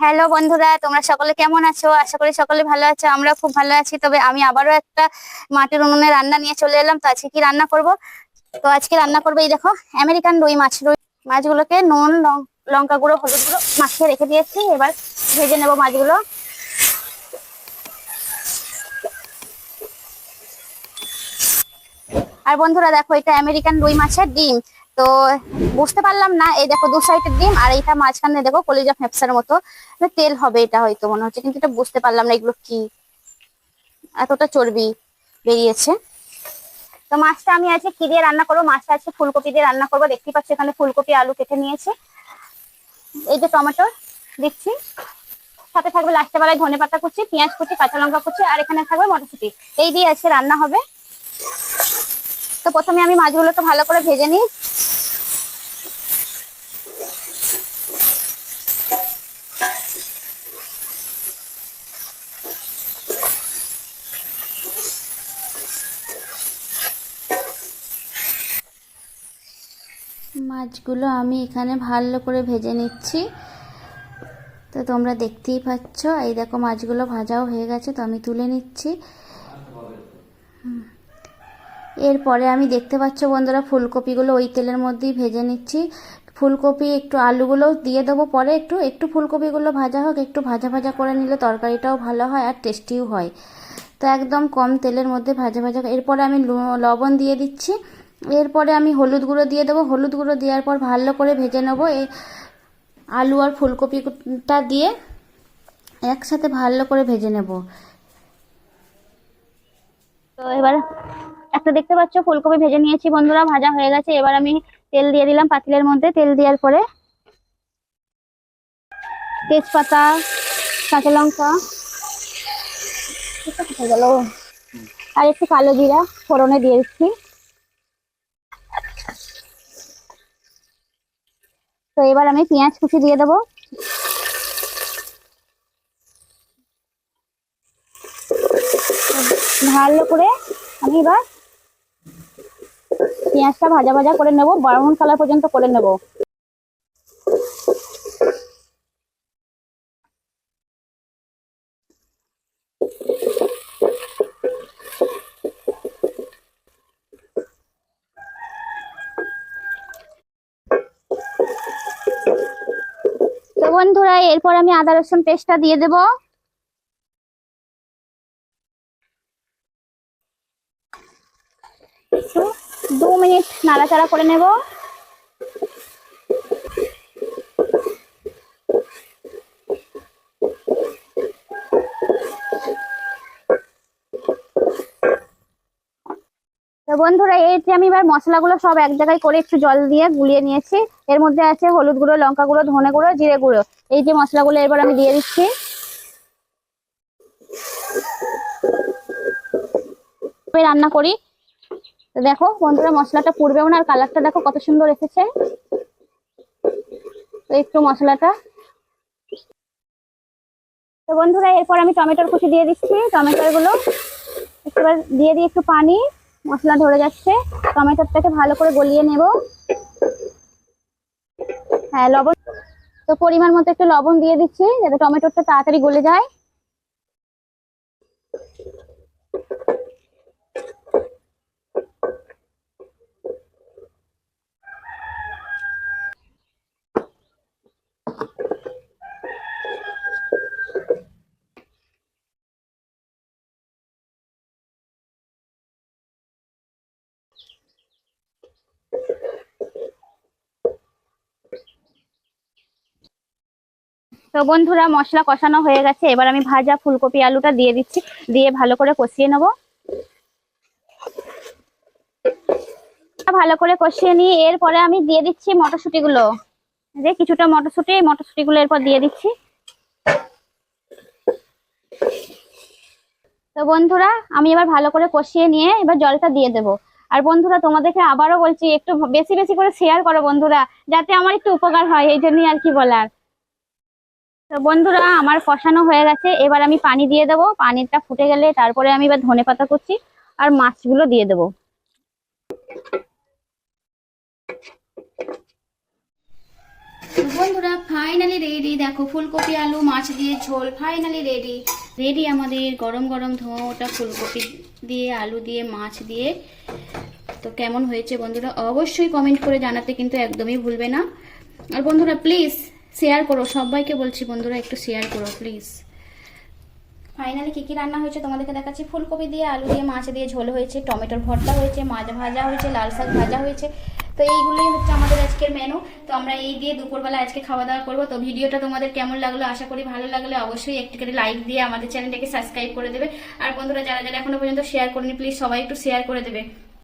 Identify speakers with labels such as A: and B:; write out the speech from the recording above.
A: Hello বন্ধুরা, তোমরা সকলে কেমন আছো? আশা করি সকলে ভালো আছো আমরা খুব ভালো আছি। তবে আমি আবারও একটা মাটির উনুনে রান্না নিয়ে চলে এলাম। তো আজকে কি রান্না করব? তো আজকে রান্না করব, এই দেখো আমেরিকান রুই মাছ। রুই মাছগুলোকে নুন লঙ্কা গুঁড়ো, হলুদ গুঁড়ো মাখিয়ে রেখে দিয়েছি। এবার ভেজে নেব মাছগুলো। আর বন্ধুরা, দেখো, এটা আমেরিকান রুই মাছের ডিম। তো বুঝতে পারলাম না। এই দেখো দু সাইডের ডিম আর এইটা মাঝখানে দেখো কলিজা ফ্যাপসার মতো। মানে তেল হবে এটা হয়তো মনে হচ্ছে, কিন্তু এটা বুঝতে পারলাম না এগুলো কি। এতটা চর্বি বেরিয়েছে। তো মাছটা আমি আজকে কি দিয়ে রান্না করব? মাছটা আজকে ফুলকপি দিয়ে রান্না করব। দেখতে পাচ্ছি এখানে ফুলকপি, আলু কেটে নিয়েছে। এই যে টমেটো দিচ্ছি। সাথে থাকবে লাস্টে বেলায় ধনে পাতা কুচি, পেঁয়াজ কুচি, কাঁচা লঙ্কা কুচি, আর এখানে থাকবে মটরশুঁটি। এই দিয়ে আজকে রান্না হবে। তো প্রথমে আমি মাছগুলোকে ভালো করে ভেজে নিই। মাছগুলো আমি এখানে ভালো করে ভেজে নিচ্ছি। তো তোমরা দেখতেই পাচ্ছ, এই দেখো মাছগুলো ভাজাও হয়ে গেছে, তো আমি তুলে নিচ্ছি। এরপরে আমি দেখতে পাচ্ছ বন্ধুরা, ফুলকপিগুলো ওই তেলের মধ্যেই ভেজে নিচ্ছি। ফুলকপি একটু আলুগুলো দিয়ে দেবো পরে, একটু একটু ফুলকপিগুলো ভাজা হোক, একটু ভাজা ভাজা করে নিলে তরকারিটাও ভালো হয় আর টেস্টিও হয়। তো একদম কম তেলের মধ্যে ভাজা ভাজা, এরপরে আমি লবণ দিয়ে দিচ্ছি। এরপরে আমি হলুদ গুঁড়ো দিয়ে দেবো। হলুদ গুঁড়ো দেওয়ার পর ভালো করে ভেজে নেব। এই আলু আর ফুলকপিটা দিয়ে একসাথে ভালো করে ভেজে নেব। তো এবার একটা দেখতে পাচ্ছ, ফুলকপি ভেজে নিয়েছি বন্ধুরা, ভাজা হয়ে গেছে। এবার আমি তেল দিয়ে দিলাম পাতিলের মধ্যে। তেল দেওয়ার পরে তেজপাতা, কাঁচা লঙ্কা আর একটু কালো জিরা ফোড়নে দিয়ে দিচ্ছি। তো এবার আমি পেঁয়াজ কুচি দিয়ে দেবো। ভালো করে আমি এবার পেঁয়াজটা ভাজা ভাজা করে নেব ব্রাউন কালার পর্যন্ত করে নেব। বন্ধুরা এরপর আমি আদা রসুন পেস্টটা দিয়ে দেব। দু মিনিট নাড়াচাড়া করে নেব। বন্ধুরা, এই যে আমি এবার মশলাগুলো সব এক জায়গায় করে একটু জল দিয়ে গুলিয়ে নিয়েছি। এর মধ্যে আছে হলুদ গুঁড়ো, লঙ্কা গুঁড়ো, ধনে গুঁড়ো, জিরে গুঁড়ো। এই যে মশলাগুলো এবার আমি দিয়ে দিচ্ছি। রান্না করি। দেখো বন্ধুরা, মশলাটা পুড়বেও না, আর কালারটা দেখো কত সুন্দর এসেছে। একটু মশলাটা। তো বন্ধুরা, এরপর আমি টমেটোর কুচি দিয়ে দিচ্ছি টমেটোরগুলো দিয়ে দিই একটু পানি। মশলা ধরে যাচ্ছে। টমেটোটাকে ভালো করে গলিয়ে নেব। হ্যাঁ লবণ তো পরিমাণ মতো একটু লবণ দিয়ে দিচ্ছি, যাতে টমেটোটা তাড়াতাড়ি গলে যায়। তো বন্ধুরা, মশলা কষানো হয়ে গেছে। এবার আমি ভাজা ফুলকপি আলুটা দিয়ে দিচ্ছি। দিয়ে ভালো করে কষিয়ে নেব। ভালো করে কষিয়ে নিয়ে এরপরে আমি দিয়ে দিচ্ছি মটরশুঁটি গুলো যে কিছুটা মটরশুঁটি মটরশুঁটি গুলো এরপর দিয়ে দিচ্ছি। তো বন্ধুরা, আমি এবার ভালো করে কষিয়ে নিয়ে এবার জলটা দিয়ে দেবো। আর বন্ধুরা, তোমাদেরকে আবারও বলছি, একটু বেশি বেশি করে শেয়ার করো বন্ধুরা, যাতে আমার একটু উপকার হয়, এই জন্যই আর কি বলার। বন্ধুরা, আমার কষানো হয়ে গেছে। এবার আমি পানি দিয়ে দেবো। পানিটা ফুটে গেলে তারপরে আমি এবার ধনে পাতা কুচি আর মাছগুলো দিয়ে দেবো। বন্ধুরা ফাইনালি রেডি দেখো, ফুলকপি, আলু, মাছ দিয়ে ঝোল ফাইনালি রেডি রেডি আমাদের গরম গরম ধোঁয়া, ওটা ফুলকপি দিয়ে, আলু দিয়ে, মাছ দিয়ে। তো কেমন হয়েছে বন্ধুরা, অবশ্যই কমেন্ট করে জানাতে কিন্তু একদমই ভুলবে না। আর বন্ধুরা প্লিজ শেয়ার করো, সবাইকে বলছি বন্ধুরা, একটু শেয়ার করো প্লিজ ফাইনালি কী কী রান্না হয়েছে তোমাদেরকে দেখাচ্ছি? ফুলকপি দিয়ে আলু দিয়ে, মাছ দিয়ে ঝোল হয়েছে, টমেটোর ভর্তা হয়েছে, মাছ ভাজা হয়েছে, লাল শাক ভাজা হয়েছে। তো এইগুলোই হচ্ছে আমাদের আজকের মেনু তো আমরা এই দিয়ে দুপুরবেলা আজকে খাওয়া দাওয়া করব। তো ভিডিওটা তোমাদের কেমন লাগল? আশা করি ভালো লাগলে অবশ্যই একটু করে লাইক দিয়ে আমাদের চ্যানেলটাকে সাবস্ক্রাইব করে দেবে। আর বন্ধুরা, যারা যারা এখনও পর্যন্ত শেয়ার করেনি প্লিজ সবাই একটু শেয়ার করে দেবে।